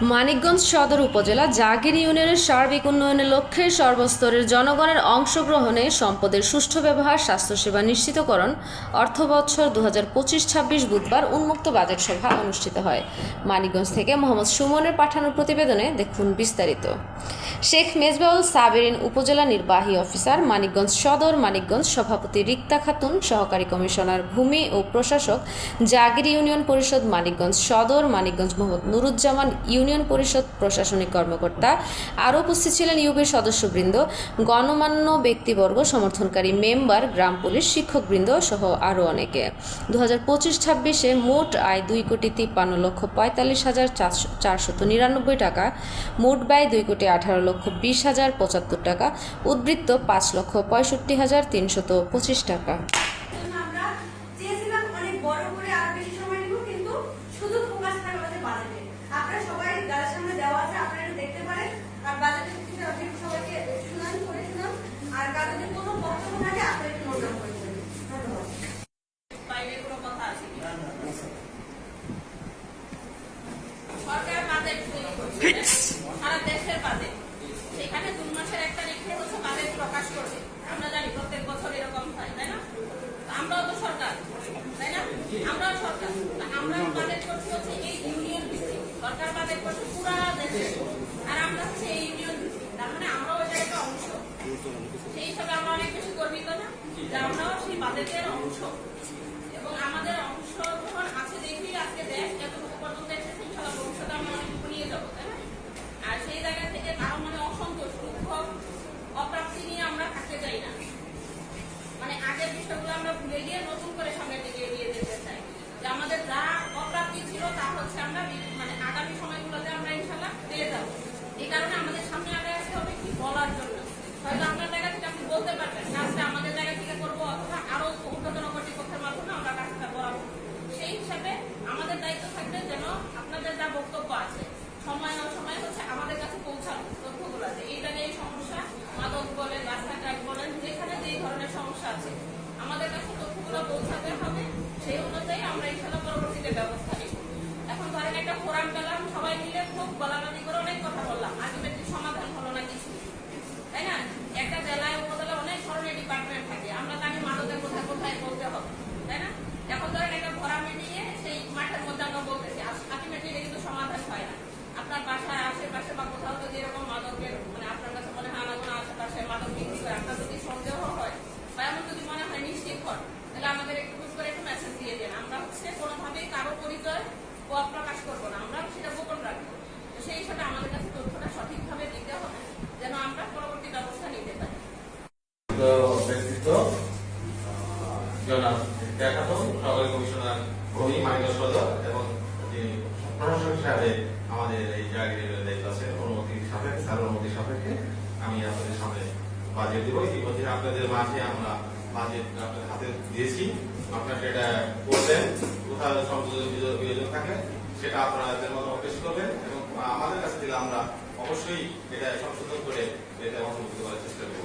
মানিকগঞ্জ সদর উপজেলা জাগির ইউনিয়নের সার্বিক উন্নয়নের লক্ষ্যে সর্বস্তরের জনগণের অংশগ্রহণে সম্পদের সুষ্ঠু ব্যবহার, স্বাস্থ্যসেবা নিশ্চিতকরণ, অর্থ বছর দু হাজার পঁচিশ ছাব্বিশ বুধবার উন্মুক্ত বাজেট সভা অনুষ্ঠিত হয়। মানিকগঞ্জ থেকে মোহাম্মদ সুমনের পাঠানোর প্রতিবেদনে দেখুন বিস্তারিত। শেখ মেজবাউল সাবেরিন উপজেলা নির্বাহী অফিসার, মানিকগঞ্জ সদর, মানিকগঞ্জ সভাপতি রিক্তা খাতুন, সহকারী কমিশনার ভূমি ও প্রশাসক জাগির ইউনিয়ন পরিষদ, মানিকগঞ্জ সদর, মানিকগঞ্জ মোহাম্মদ নুরুজ্জামান ইউনিয়ন পরিষদ প্রশাসনিক কর্মকর্তা আরও উপস্থিত ছিলেন ইউপির সদস্যবৃন্দ, গণমান্য ব্যক্তিবর্গ, সমর্থনকারী মেম্বার, গ্রাম পুলিশ, শিক্ষকবৃন্দ সহ আরও অনেকে। দু হাজার পঁচিশ ছাব্বিশে মোট আয় দুই কোটি তিপ্পান্ন লক্ষ পঁয়তাল্লিশ হাজার চারশো চারশত নিরানব্বই টাকা, মোট ব্যয় দুই কোটি আঠারো লক্ষ বিশ হাজার পঁচাত্তর টাকা, উদ্বৃত্ত পাঁচ লক্ষ পঁয়ষট্টি হাজার তিনশত পঁচিশ টাকা জন্য আমরা চেয়েছিলাম অনেক বড় করে আর বেশি সময় নিব কিন্তু শুধু ফোকাস থাকবে আমাদের বাজেটে আপনারা সবাই যাদের সামনে দেওয়া আছে আপনারা এটা দেখতে পারেন আর বাজেটের কিছু আপনি সবাইকে শুনান করে শুনান আর কারও যদি কোনো বক্তব্য থাকে আপনারা একটু নোট ডাউন করে দেবেন ধন্যবাদ বাইরে কোনো কথা আছে কি সরকার বাজেট তৈরি করছে সারা দেশের বাজেট সেখানে জুন মাসের এক তারিখে হচ্ছে বাজেট প্রকাশ করবে আমরা জানি প্রত্যেক বছর এরকম হয় তাই না আমরাও তো সরকার তাই না আমরাও সরকার আমরা বাজেট করছি হচ্ছে এই ইউনিয়ন ভিত্তিক সরকার বাজেট করছে পুরা দেশে আর আমরা হচ্ছে এই ইউনিয়ন ভিত্তিক তার মানে আমরাও এটার একটা অংশ সেই হিসাবে আমরা অনেক বেশি গর্বিত না যে আমরাও সেই বাজেটের অংশ এবং আমাদের অংশগ্রহণ আছে দেখেই আজকে দেশ, যতটুকু পর্যন্ত এসেছে ইনশাল্লাহ ভবিষ্যতে আমরা অনেকটুকু নিয়ে যাব আর সেই জায়গা থেকে কারও মনে অসন্তোষ, দুঃখ, অপ্রাপ্তি নিয়ে আমরা থাকতে চাই না। মানে আগের বিষয়গুলো আমরা ভুলে গিয়ে নতুন করে সামনের দিকে এগিয়ে যেতে চাই। যে আমাদের যা অপ্রাপ্তি ছিল তা হচ্ছে আমরা মানে আগামী সময়গুলোতে আমরা ইনশাল্লাহ পেয়ে যাব। এই কারণে আমাদের সামনে আগে আসতে হবে কি? বলার জন্য। হয়তো আপনার জায়গা থেকে আপনি বলতে পারবেন কাজটা আমাদের জায়গা থেকে করব অথবা আরও ঊর্ধ্বতন কর্তৃপক্ষের মাধ্যমে আমরা কাজটা করাবো সেই হিসাবে আমাদের দায়িত্ব থাকবে যেন আপনাদের যা বক্তব্য আছে সময় অসময় হচ্ছে আমাদের কাছে পৌঁছানো তথ্যগুলো যে এই জায়গায় এই সমস্যা মাদক বলেন রাস্তাঘাট বলেন যেখানে যে ধরনের সমস্যা আছে আমাদের কাছে হবে সেই অনুযায়ী আমরা ইনশাল্লাহ পরবর্তীতে ব্যবস্থা নিব। এখন ধরেন একটা ফোরাম পেলাম, সবাই মিলে খুব বলাবাদি করে অনেক কথা বললাম। আলটিমেটলি সমাধান হলো না কিছু তাই না একটা জেলায় উপজেলায় অনেক ধরনের ডিপার্টমেন্ট থাকে আমরা জানি মাদকের কোথায় কোথায় বলতে হবে তাই না এখন ধরেন একটা ফোরামে নিয়ে সেই মাঠের মধ্যে আমরা বলতেছি আলটিমেটলি এটা কিন্তু সমাধান হয় না আপনার বাসায় আশেপাশে বা কোথাও যদি এরকম মাদকের মানে আপনার কাছে মনে হয় আনাগোনা আশেপাশে মাদক বিক্রি করে আপনার যদি সন্দেহ হয় বা এমন যদি মনে হয় নিশ্চিত হন তাহলে আমাদের একটু খুব করে একটু মেসেজ দিয়ে দেন আমরা হচ্ছে কোনোভাবেই কারও পরিচয় ও প্রকাশ করব না আমরা সেটা গোপন রাখব তো সেই হিসাবে আমাদের কাছে তথ্যটা সঠিকভাবে দিতে হবে যেন আমরা পরবর্তী ব্যবস্থা নিতে পারি তো ব্যক্তিত্ব আহ, জনাব দেখাতো সরকারি কমিশনার ভূমি মানিক সদর এবং প্রশাসক হিসাবে আমাদের এই জায়গায় দায়িত্ব আছে। অনুমতি সাপেক্ষে তার অনুমতি সাপেক্ষে আমি আপনাদের সামনে বাজেট দেবো। ইতিমধ্যে আপনাদের মাঝে আমরা বাজেট আপনাদের হাতে দিয়েছি। আপনারা সেটা করবেন। কোথাও সংযোজন বিয়োজন থাকে, সেটা আপনাদের মতো পেশ করবেন এবং আমাদের কাছে দিলে আমরা অবশ্যই এটা সংশোধন করে এটা অন্তর্ভুক্ত করার চেষ্টা করব।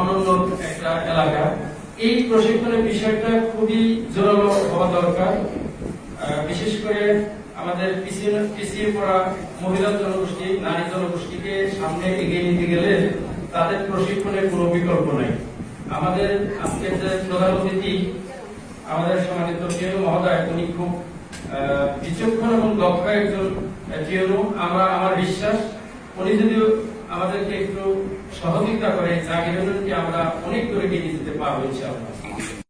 অনুন্নত একটা এলাকা। এই প্রশিক্ষণের বিষয়টা খুবই জোরালো হওয়া দরকার। বিশেষ করে আমাদের পিছিয়ে পিছিয়ে পড়া মহিলা জনগোষ্ঠী, নারী জনগোষ্ঠীকে সামনে এগিয়ে নিতে গেলে তাদের প্রশিক্ষণের কোনো বিকল্প নেই। আমাদের আজকের যে প্রধান অতিথি, আমাদের সম্মানিত টিএনও মহোদয়, উনি খুব বিচক্ষণ এবং দক্ষ একজন টিএনও। আমরা, আমার বিশ্বাস, উনি যদি আমাদেরকে একটু সহযোগিতা করে জাগিরকে আমরা অনেক দূরে নিয়ে যেতে পারব ইনশাআল্লাহ।